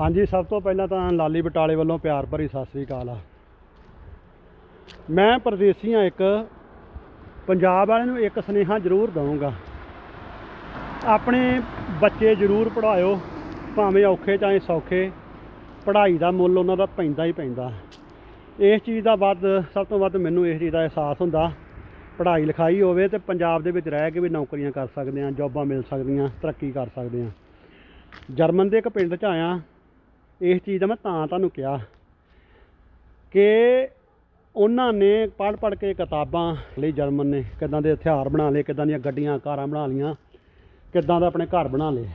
ਹਾਂਜੀ, ਸਭ ਤੋਂ ਪਹਿਲਾਂ ਤਾਂ ਲਾਲੀ ਬਟਾਲੇ ਵੱਲੋਂ ਪਿਆਰ ਭਰੀ ਸਤਿ ਸ੍ਰੀ ਅਕਾਲ ਆ। ਮੈਂ ਪਰਦੇਸੀ ਇੱਕ, ਪੰਜਾਬ ਵਾਲਿਆਂ ਨੂੰ ਇੱਕ ਸੁਨੇਹਾ ਜ਼ਰੂਰ ਦਊਂਗਾ। ਆਪਣੇ ਬੱਚੇ ਜ਼ਰੂਰ ਪੜ੍ਹਾਇਓ, ਭਾਵੇਂ ਔਖੇ ਚਾਹੇ ਸੌਖੇ, ਪੜ੍ਹਾਈ ਦਾ ਮੁੱਲ ਉਹਨਾਂ ਦਾ ਪੈਂਦਾ ਹੀ ਪੈਂਦਾ। ਇਸ ਚੀਜ਼ ਦਾ ਵੱਧ, ਸਭ ਤੋਂ ਵੱਧ ਮੈਨੂੰ ਇਸ ਚੀਜ਼ ਦਾ ਅਹਿਸਾਸ ਹੁੰਦਾ, ਪੜ੍ਹਾਈ ਲਿਖਾਈ ਹੋਵੇ ਤੇ ਪੰਜਾਬ ਦੇ ਵਿੱਚ ਰਹਿ ਕੇ ਵੀ ਨੌਕਰੀਆਂ ਕਰ ਸਕਦੇ ਆ ਜੌਬਾਂ ਮਿਲ ਸਕਦੀਆਂ, ਤਰੱਕੀ ਕਰ ਸਕਦੇ ਆ ਜਰਮਨ ਦੇ ਇੱਕ ਪਿੰਡ 'ਚ ਆਇਆ ਇਸ ਚੀਜ਼ ਦਾ ਮੈਂ ਤਾਂ ਤੁਹਾਨੂੰ ਕਿਹਾ ਕਿ ਉਹਨਾਂ ਨੇ ਪੜ੍ਹ ਪੜ੍ਹ ਕੇ ਕਿਤਾਬਾਂ ਲਈ ਜਰਮਨ ਨੇ, ਕਿੱਦਾਂ ਦੇ ਹਥਿਆਰ ਬਣਾ ਲਏ, ਕਿੱਦਾਂ ਦੀਆਂ ਗੱਡੀਆਂ, ਕਾਰਾਂ ਬਣਾ ਲਈਆਂ, ਕਿੱਦਾਂ ਦਾ ਆਪਣੇ ਘਰ ਬਣਾ ਲਏ।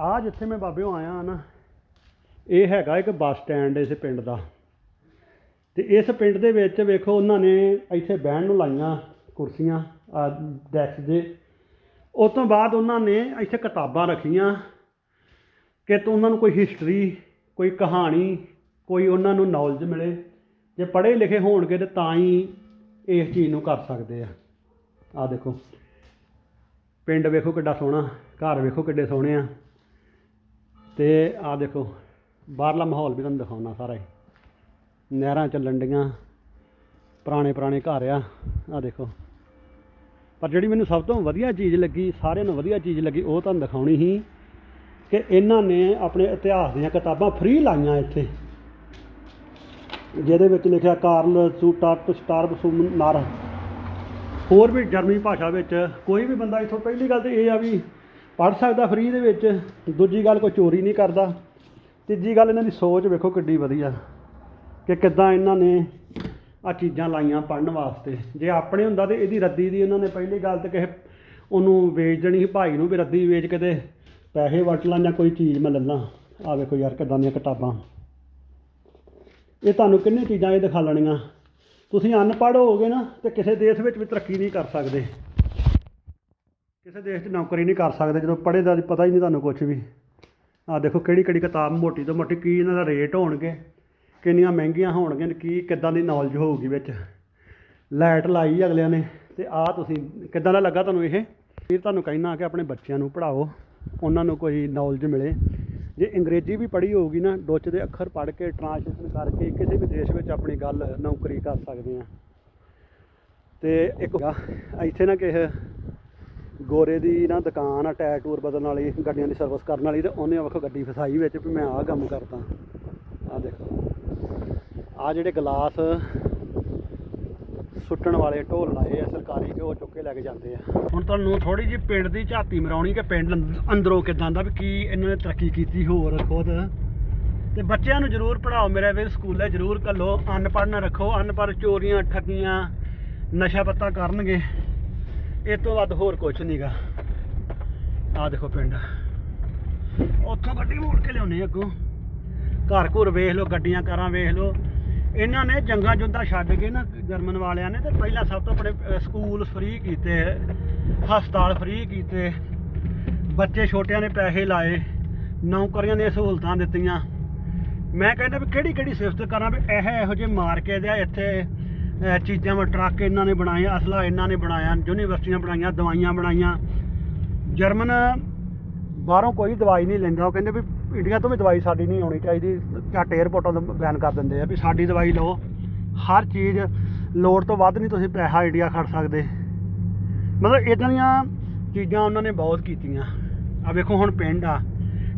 ਆ ਜਿੱਥੇ ਮੈਂ ਬਾਬਿਓ ਆਇਆ ਨਾ, ਇਹ ਹੈਗਾ ਇੱਕ ਬੱਸ ਸਟੈਂਡ ਇਸ ਪਿੰਡ ਦਾ। ਤੇ ਇਸ ਪਿੰਡ ਦੇ ਵਿੱਚ ਵੇਖੋ, ਉਹਨਾਂ ਨੇ ਇੱਥੇ ਬਹਿਣ ਨੂੰ ਲਾਈਆਂ ਕੁਰਸੀਆਂ ਡੈਸਕ ਦੇ। ਉਸ ਤੋਂ ਬਾਅਦ ਉਹਨਾਂ ਨੇ ਇੱਥੇ ਕਿਤਾਬਾਂ ਰੱਖੀਆਂ। ਕਿ ਤੂੰ ਉਹਨਾਂ ਨੂੰ ਕੋਈ ਹਿਸਟਰੀ ਕੋਈ ਕਹਾਣੀ, ਕੋਈ ਉਹਨਾਂ ਨੂੰ ਨੌਲੇਜ ਮਿਲੇ। ਜੇ ਪੜ੍ਹੇ ਲਿਖੇ ਹੋਣਗੇ ਤੇ ਤਾਂ ਹੀ ਇਸ ਚੀਜ਼ ਨੂੰ ਕਰ ਸਕਦੇ ਆ। ਆ ਦੇਖੋ। ਪਿੰਡ ਵੇਖੋ ਕਿੱਡਾ ਸੋਹਣਾ, ਘਰ ਵੇਖੋ ਕਿੱਡੇ ਸੋਹਣੇ ਆ। ਤੇ ਆ ਦੇਖੋ, ਬਾਹਰਲਾ ਮਾਹੌਲ ਵੀ ਤੁਹਾਨੂੰ ਦਿਖਾਉਣਾ ਸਾਰਾ ਹੀ। ਨਹਿਰਾਂ ਚੱਲਣ ਡੀਆਂ ਪੁਰਾਣੇ ਪੁਰਾਣੇ ਘਰ ਆ। ਆ ਦੇਖੋ। ਪਰ ਜਿਹੜੀ ਮੈਨੂੰ ਸਭ ਤੋਂ ਵਧੀਆ ਚੀਜ਼ ਲੱਗੀ, ਸਾਰਿਆਂ ਨੂੰ ਵਧੀਆ ਚੀਜ਼ ਲੱਗੀ, ਉਹ ਤੁਹਾਨੂੰ ਦਿਖਾਉਣੀ ਸੀ ਕਿ ਇਹਨਾਂ ਨੇ ਆਪਣੇ ਇਤਿਹਾਸ ਦੀਆਂ ਕਿਤਾਬਾਂ ਫ੍ਰੀ ਲਾਈਆਂ ਇੱਥੇ। ਜਿਹਦੇ ਵਿੱਚ ਲਿਖਿਆ ਕਾਰਲ ਸੂਟਾਰਟ ਸਟਾਰਬਸੂਮਨਰ ਹੋਰ ਵੀ ਜਰਮਨੀ ਭਾਸ਼ਾ ਵਿੱਚ ਕੋਈ ਵੀ ਬੰਦਾ ਇੱਥੋਂ ਪਹਿਲੀ ਗੱਲ ਤੇ ਇਹ ਆ ਵੀ ਪੜ੍ਹ ਸਕਦਾ ਫ੍ਰੀ ਦੇ ਵਿੱਚ, ਦੂਜੀ ਗੱਲ ਕੋਈ ਚੋਰੀ ਨਹੀਂ ਕਰਦਾ। ਤੀਜੀ ਗੱਲ ਇਹਨਾਂ ਦੀ ਸੋਚ ਵੇਖੋ ਕਿੱਡੀ ਵਧੀਆ, ਕਿ ਕਿੱਦਾਂ ਇਹਨਾਂ ਨੇ ਆ ਚੀਜ਼ਾਂ ਲਾਈਆਂ ਪੜਨ ਵਾਸਤੇ। ਜੇ ਆਪਣੇ ਹੁੰਦਾ ਤੇ ਇਹਦੀ ਰੱਦੀ ਦੀ ਉਹਨਾਂ ਨੇ ਪਹਿਲੀ ਗੱਲ ਤੇ ਕਿਸੇ ਉਹਨੂੰ ਵੇਚ ਦੇਣੀ ਸੀ, ਭਾਈ ਨੂੰ ਵੀ ਰੱਦੀ ਵੇਚ ਕੇ ਤੇ ਪੈਸੇ ਵਟ ਲਾਂ ਜਾਂ ਕੋਈ ਚੀਜ਼ ਮੈਂ ਲੱਲਾਂ ਆ ਵੇਖੋ ਯਾਰ ਕਿੱਦਾਂ ਦੀਆਂ ਕਿਤਾਬਾਂ। ਇਹ ਤੁਹਾਨੂੰ ਕਿੰਨੇ ਚੀਜ਼ਾਂ ਇਹ ਦਿਖਾ ਲੈਣੀਆਂ। ਤੁਸੀਂ ਅਨਪੜ੍ਹ ਹੋਗੇ ਨਾ ਤੇ ਕਿਸੇ ਦੇਸ਼ ਵਿੱਚ ਵੀ ਤਰੱਕੀ ਨਹੀਂ ਕਰ ਸਕਦੇ। ਕਿਸੇ ਦੇਸ਼ 'ਚ ਨੌਕਰੀ ਨਹੀਂ ਕਰ ਸਕਦੇ, ਜਦੋਂ ਪੜ੍ਹੇ ਦਾ ਪਤਾ ਹੀ ਨਹੀਂ ਤੁਹਾਨੂੰ ਕੁਝ ਵੀ। ਆ ਦੇਖੋ ਕਿਹੜੀ ਕਿਹੜੀ ਕਿਤਾਬ ਮੋਟੀ ਤੋਂ ਮੋਟੀ ਕੀ ਇਹਨਾਂ ਦਾ ਰੇਟ ਹੋਣਗੇ, ਕਿੰਨੀਆਂ ਮਹਿੰਗੀਆਂ ਹੋਣਗੀਆਂ, ਕੀ ਕਿੱਦਾਂ ਦੀ ਨੌਲੇਜ ਹੋਊਗੀ ਵਿੱਚ। ਲਾਈਟ ਲਾਈ ਅਗਲਿਆਂ ਨੇ ਤੇ ਆ ਤੁਸੀਂ ਕਿੱਦਾਂ ਦਾ ਲੱਗਾ ਤੁਹਾਨੂੰ ਇਹ? ਫਿਰ ਤੁਹਾਨੂੰ ਕਹਿਣਾ ਕਿ ਆਪਣੇ ਬੱਚਿਆਂ ਨੂੰ ਪੜ੍ਹਾਓ। ਉਹਨਾਂ ਨੂੰ ਕੋਈ ਨੌਲੇਜ ਮਿਲੇ। ਜੇ ਅੰਗਰੇਜ਼ੀ ਵੀ ਪੜ੍ਹੀ ਹੋਊਗੀ ਨਾ ਡੋਚ ਦੇ ਅੱਖਰ ਪੜ੍ਹ ਕੇ ਟ੍ਰਾਂਸਲੇਸ਼ਨ ਕਰਕੇ ਕਿਸੇ ਵੀ ਦੇਸ਼ ਵਿੱਚ ਆਪਣੀ ਗੱਲ ਨੌਕਰੀ ਕਰ ਸਕਦੇ ਆ ਤੇ ਇੱਕ ਹੈਗਾ, ਇੱਥੇ ਨਾ ਕਿਸੇ ਗੋਰੇ ਦੀ ਨਾ ਦੁਕਾਨ ਆ ਟਾਇਰ ਟੂਰ ਬਦਲਣ ਵਾਲੀ ਗੱਡੀਆਂ ਦੀ ਸਰਵਿਸ ਕਰਨ ਵਾਲੀ ਤੇ ਉਹਨੇ ਵੱਖ ਗੱਡੀ ਫਸਾਈ ਵਿੱਚ ਵੀ ਮੈਂ ਆਹ ਕੰਮ ਕਰਦਾ ਆ ਦੇਖੋ। ਆ ਜਿਹੜੇ ਗਲਾਸ ਸੁੱਟਣ ਵਾਲੇ ਢੋਲ ਲਾਏ ਆ, ਸਰਕਾਰੀ ਤੇ ਉਹ ਚੁੱਕ ਕੇ ਲੈ ਕੇ ਜਾਂਦੇ ਆ। ਹੁਣ ਤੁਹਾਨੂੰ ਥੋੜੀ ਜਿਹੀ ਪਿੰਡ ਦੀ ਝਾਤੀ ਮਰਾਉਣੀ ਕਿ ਪਿੰਡ ਅੰਦ- ਅੰਦਰੋਂ ਕਿਦਾਂ ਦਾ ਵੀ ਕੀ ਇਹਨਾਂ ਨੇ ਤਰੱਕੀ ਕੀਤੀ ਹੋਰ ਖੁਦ। ਤੇ ਬੱਚਿਆਂ ਨੂੰ ਜ਼ਰੂਰ ਪੜਾਓ ਮੇਰੇ ਵੀਰ, ਸਕੂਲੇ ਜ਼ਰੂਰ ਘੱਲੋ ਅਨਪੜ੍ਹ ਨਾ ਰੱਖੋ, ਅਨਪੜ੍ਹ ਚੋਰੀਆਂ, ਠੱਗੀਆਂ, ਨਸ਼ਾ ਪੱਤਾ ਕਰਨਗੇ। ਇਹ ਤੋਂ ਵੱਧ ਹੋਰ ਕੁਝ ਨਹੀਂਗਾ ਆ ਦੇਖੋ ਪਿੰਡ। ਉੱਥੋਂ ਗੱਡੀ ਮੋੜ ਕੇ ਲਿਆਉਣੇ ਅੱਗੋਂ। ਘਰ ਘੁਰ ਵੇਖ ਲਓ, ਗੱਡੀਆਂ ਕਾਰਾਂ ਵੇਖ ਲਓ। ਇਹਨਾਂ ਨੇ ਜੰਗਾਂ ਜੁੰਦਾ ਛੱਡ ਕੇ ਨਾ ਜਰਮਨ ਵਾਲਿਆਂ ਨੇ ਤੇ ਪਹਿਲਾਂ ਸਭ ਤੋਂ ਆਪਣੇ ਸਕੂਲ ਫ੍ਰੀ ਕੀਤੇ, ਹਸਪਤਾਲ ਫ੍ਰੀ ਕੀਤੇ। ਬੱਚੇ ਛੋਟਿਆਂ ਨੇ ਪੈਸੇ ਲਾਏ, ਨੌਕਰੀਆਂ ਦੀਆਂ ਸਹੂਲਤਾਂ ਦਿੱਤੀਆਂ। ਮੈਂ ਕਹਿੰਦਾ ਵੀ ਕਿਹੜੀ ਕਿਹੜੀ ਸਿਫਤ ਕਰਾਂ ਵੀ ਇਹ ਇਹੋ ਜਿਹੇ ਮਾਰ ਕੇ ਇੱਥੇ ਚੀਜ਼ਾਂ ਵਾ, ਟਰੱਕ ਇਹਨਾਂ ਨੇ ਬਣਾਏ, ਅਸਲਾ ਇਹਨਾਂ ਨੇ ਬਣਾਇਆ, ਯੂਨੀਵਰਸਿਟੀਆਂ ਬਣਾਈਆਂ, ਦਵਾਈਆਂ ਬਣਾਈਆਂ। ਜਰਮਨ ਬਾਹਰੋਂ ਕੋਈ ਦਵਾਈ ਨਹੀਂ ਲੈਂਦਾ, ਉਹ ਕਹਿੰਦੇ ਵੀ ਇੰਡੀਆ ਤੋਂ ਵੀ ਦਵਾਈ ਸਾਡੀ ਨਹੀਂ ਆਉਣੀ ਚਾਹੀਦੀ। ਝੱਟ 에ਅਰਪੋਰਟਾਂ ਤੋਂ ਬੈਨ ਕਰ ਦਿੰਦੇ ਆ ਵੀ ਸਾਡੀ ਦਵਾਈ ਲਓ। ਹਰ ਚੀਜ਼ ਲੋੜ ਤੋਂ ਵੱਧ ਨਹੀਂ ਤੁਸੀਂ ਪੈਸਾ ਇੰਡੀਆ ਖੜ ਸਕਦੇ। ਮਤਲਬ ਇਦਾਂ ਦੀਆਂ ਚੀਜ਼ਾਂ ਉਹਨਾਂ ਨੇ ਬਹੁਤ ਕੀਤੀਆਂ। ਆ ਵੇਖੋ ਹੁਣ ਪਿੰਡ ਆ।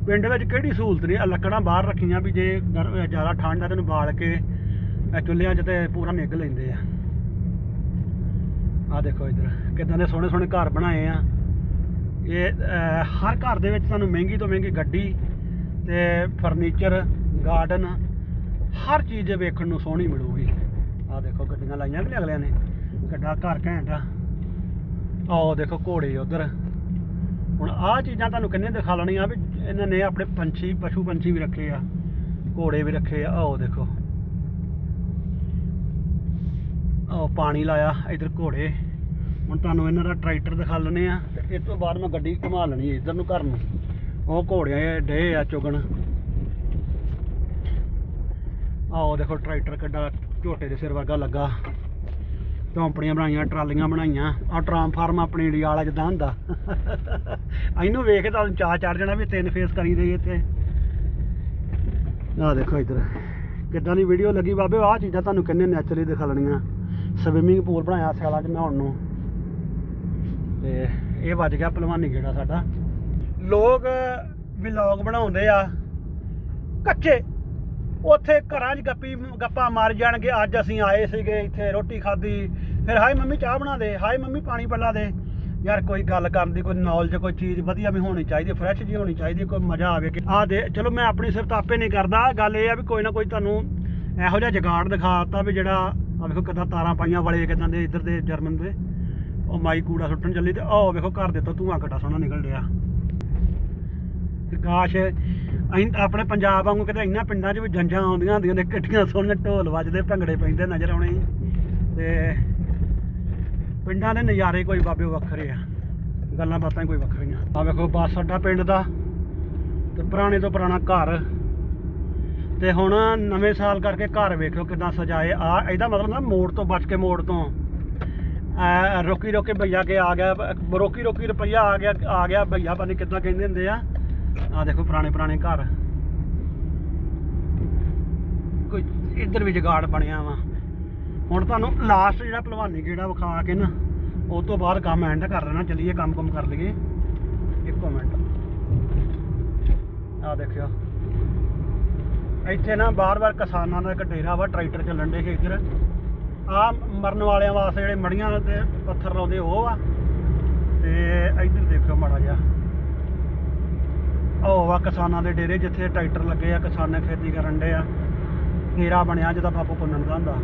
ਪਿੰਡ ਵਿੱਚ ਕਿਹੜੀ ਸਹੂਲਤ ਨਹੀਂ ਆ? ਲੱਕੜਾਂ ਬਾਹਰ ਰੱਖੀਆਂ ਵੀ ਜੇ ਗਰ- ਜ਼ਿਆਦਾ ਠੰਡ ਆ ਤੈਨੂੰ ਬਾਲ ਕੇ ਚੁੱਲ੍ਹਿਆਂ 'ਚ ਤੇ ਪੂਰਾ ਨਿੱਘ ਲੈਂਦੇ ਆ। ਆ ਦੇਖੋ ਇੱਧਰ, ਕਿਦਾਂ ਦੇ ਸੋਹਣੇ ਸੋਹਣੇ ਘਰ ਬਣਾਏ ਆ। ਇਹ ਹਰ ਘਰ ਦੇ ਵਿੱਚ ਤੁਹਾਨੂੰ ਮਹਿੰਗੀ ਤੋਂ ਮਹਿੰਗੀ ਗੱਡੀ ਤੇ ਫਰਨੀਚਰ ਗਾਰਡਨ ਹਰ ਚੀਜ਼ ਵੇਖਣ ਨੂੰ ਸੋਹਣੀ ਮਿਲੂਗੀ। ਆ ਦੇਖੋ ਗੱਡੀਆਂ ਲਾਈਆਂ ਕਿ ਨਹੀਂ ਅਗਲਿਆਂ ਨੇ? ਗੱਡਾ ਘਰ ਘੈਂਟ ਆ। ਆਓ ਦੇਖੋ ਘੋੜੇ ਉਧਰ। ਹੁਣ ਆਹ ਚੀਜ਼ਾਂ ਤੁਹਾਨੂੰ ਕਿੰਨੇ ਦਿਖਾ ਲੈਣੀਆਂ ਵੀ ਇਹਨਾਂ ਨੇ ਆਪਣੇ ਪੰਛੀ, ਪਸ਼ੂ ਪੰਛੀ ਵੀ ਰੱਖੇ ਆ, ਘੋੜੇ ਵੀ ਰੱਖੇ ਆ। ਆਓ ਦੇਖੋ। ਆਓ ਪਾਣੀ ਲਾਇਆ ਇਧਰ ਘੋੜੇ। ਹੁਣ ਤੁਹਾਨੂੰ ਇਹਨਾਂ ਦਾ ਟਰੈਕਟਰ ਦਿਖਾ ਲੈਣੇ ਆ ਤੇ ਇਸ ਤੋਂ ਬਾਅਦ ਮੈਂ ਗੱਡੀ ਘੁਮਾ ਲੈਣੀ ਹੈ ਇਧਰ ਨੂੰ ਘਰ ਨੂੰ। ਉਹ ਘੋੜਿਆਂ ਡੇ ਆ ਚੁਗਣ। ਆਓ ਦੇਖੋ ਟਰੈਕਟਰ ਕਿੱਡਾ ਝੋਟੇ ਦੇ ਸਿਰ ਵਰਗਾ ਲੱਗਾ। ਝੌਂਪੜੀਆਂ ਬਣਾਈਆਂ, ਟਰਾਲੀਆਂ ਬਣਾਈਆਂ। ਆ ਟਰਾਂਸਫਾਰਮ ਆਪਣੀ ਇੰਡੀਆ ਵਾਲਾ ਜਿੱਦਾਂ ਹੁੰਦਾ। ਇਹਨੂੰ ਵੇਖ ਕੇ ਤੁਹਾਨੂੰ ਚਾਹ ਚੜ ਜਾਣਾ ਵੀ ਤਿੰਨ ਫੇਸ ਕਰੀ ਦੇ ਇੱਥੇ। ਆਹ ਦੇਖੋ ਇੱਧਰ। ਕਿੱਦਾਂ ਦੀ ਵੀਡੀਓ ਲੱਗੀ ਬਾਬੇ? ਆਹ ਚੀਜ਼ਾਂ ਤੁਹਾਨੂੰ ਕਿੰਨੇ ਨੈਚੁਰਲੀ ਦਿਖਾ ਲੈਣੀਆਂ। ਸਵਿਮਿੰਗ ਪੂਲ ਬਣਾਇਆ ਸਿਆਲਾਂ 'ਚ ਨਹਾਉਣ ਨੂੰ। ਤੇ ਇਹ ਵੱਜ ਗਿਆ ਪਹਿਲਵਾਨੀ ਗੇੜਾ ਸਾਡਾ। ਲੋਕ ਵਲੌਗ ਬਣਾਉਂਦੇ ਆ। ਕੱਚੇ। ਉੱਥੇ ਘਰਾਂ 'ਚ ਗੱਪੀ, ਗੱਪਾਂ ਮਾਰ ਜਾਣਗੇ। ਅੱਜ ਅਸੀਂ ਆਏ ਸੀਗੇ ਇੱਥੇ ਰੋਟੀ ਖਾਧੀ। ਫਿਰ ਹਾਏ ਮੰਮੀ ਚਾਹ ਬਣਾ ਦੇ, ਹਾਏ ਮੰਮੀ ਪਾਣੀ ਪੱਲਾ ਦੇ। ਯਾਰ ਕੋਈ ਗੱਲ ਕਰਨ ਦੀ, ਕੋਈ ਨੌਲੇਜ ਕੋਈ ਚੀਜ਼ ਵਧੀਆ ਵੀ ਹੋਣੀ ਚਾਹੀਦੀ ਫਰੈਸ਼ ਜੀ ਹੋਣੀ ਚਾਹੀਦੀ, ਕੋਈ ਮਜ਼ਾ ਆਵੇ ਕਿ ਆ ਦੇ ਚਲੋ ਮੈਂ ਆਪਣੀ ਸਿਰਫ ਆਪੇ ਨਹੀਂ ਕਰਦਾ। ਗੱਲ ਇਹ ਆ ਵੀ ਕੋਈ ਨਾ ਕੋਈ ਤੁਹਾਨੂੰ ਇਹੋ ਜਿਹਾ ਜਗਾੜ ਦਿਖਾਤਾ ਵੀ ਜਿਹੜਾ ਆ ਵੇਖੋ ਕਿੱਦਾਂ ਤਾਰਾਂ ਪਾਈਆਂ ਵਾਲੇ ਕਿਦਾਂ ਦੇ ਇੱਧਰ ਦੇ ਜਰਮਨ ਦੇ। ਉਹ ਮਾਈ ਕੂੜਾ ਸੁੱਟਣ ਚੱਲੀ ਤੇ ਆਹ ਵੇਖੋ ਘਰ ਦੇ ਤੋਂ ਧੂਆਂ ਕਿੱਡਾ ਸੋਹਣਾ ਨਿਕਲ ਰਿਹਾ। ਕਾਸ਼ ਅਸੀਂ ਆਪਣੇ ਪੰਜਾਬ ਵਾਂਗੂ ਕਿਤੇ ਇੰਨਾ ਪਿੰਡਾਂ 'ਚ ਵੀ ਜੰਝਾਂ ਆਉਂਦੀਆਂ ਹੁੰਦੀਆਂ ਨੇ ਕਿੱਡੀਆਂ ਸੋਹਣੀਆਂ ਢੋਲ ਵੱਜਦੇ, ਭੰਗੜੇ ਪੈਂਦੇ ਨਜ਼ਰ ਆਉਣੇ ਸੀ। ਤੇ ਪਿੰਡਾਂ ਦੇ ਨਜ਼ਾਰੇ ਕੋਈ ਬਾਬੇ ਵੱਖਰੇ ਆ, ਗੱਲਾਂ ਬਾਤਾਂ ਕੋਈ ਵੱਖਰੀਆਂ। ਆ ਵੇਖੋ ਬੱਸ ਅੱਡਾ ਪਿੰਡ ਦਾ, ਤੇ ਪੁਰਾਣੇ ਤੋਂ ਪੁਰਾਣਾ ਘਰ। ਤੇ ਹੁਣ ਨਵੇਂ ਸਾਲ ਕਰਕੇ ਘਰ ਵੇਖਿਓ ਕਿਦਾਂ ਸਜਾਏ। ਆ ਇਹਦਾ ਮਤਲਬ ਨਾ ਮੋੜ ਤੋਂ ਬਚ ਕੇ ਮੋੜ ਤੋਂ। ਆ ਰੋਕੀ ਰੋਕੀ ਭਈਆ ਕੇ ਆ ਗਿਆ ਰੋਕੀ ਰੋਕੀ ਰੁਪਈਆ ਆ ਗਿਆ ਆ ਗਿਆ ਭਈਆ, ਪਤਾ ਨੀ ਕਿੱਦਾਂ ਕਹਿੰਦੇ ਹੁੰਦੇ ਆ। ਆ ਦੇਖੋ ਪੁਰਾਣੇ ਪੁਰਾਣੇ ਘਰ। ਕੋਈ ਇੱਧਰ ਵੀ ਜਗਾੜ ਬਣਿਆ ਵਾ। ਹੁਣ ਤੁਹਾਨੂੰ ਲਾਸਟ ਜਿਹੜਾ ਭਲਵਾਨੀ ਗੇੜਾ ਵਿਖਾ ਕੇ ਨਾ ਉਸ ਤੋਂ ਬਾਅਦ ਕੰਮ ਐਂਡ ਕਰ ਲੈਣਾ, ਚੱਲੀਏ ਕੰਮ ਕੰਮ ਕਰ ਲਈਏ। ਇੱਕੋ ਮਿੰਟ। ਆ ਦੇਖਿਓ। ਇੱਥੇ ਨਾ ਬਾਰ-ਬਾਰ ਕਿਸਾਨਾਂ ਦਾ ਇੱਕ ਡੇਰਾ ਵਾ, ਟਰੈਕਟਰ ਚੱਲਣ ਦੇ ਇੱਧਰ। ਆ ਮਰਨ ਵਾਲਿਆਂ ਵਾਸਤੇ ਜਿਹੜੇ ਮੜੀਆਂ ਤੇ ਪੱਥਰ ਲਾਉਂਦੇ ਉਹ ਆ। ਤੇ ਇੱਧਰ ਦੇਖਿਓ ਮਾੜਾ ਜਿਹਾ। ਉਹ ਆ ਕਿਸਾਨਾਂ ਦੇ ਡੇਰੇ ਜਿੱਥੇ ਟਰੈਕਟਰ ਲੱਗੇ ਆ, ਕਿਸਾਨ ਖੇਤੀ ਕਰਨ ਦੇ ਆ। ਡੇਰਾ ਬਣਿਆ ਜਿਹਦਾ ਬਾਪੂ ਪੁੰਨਣ ਦਾ ਹੁੰਦਾ।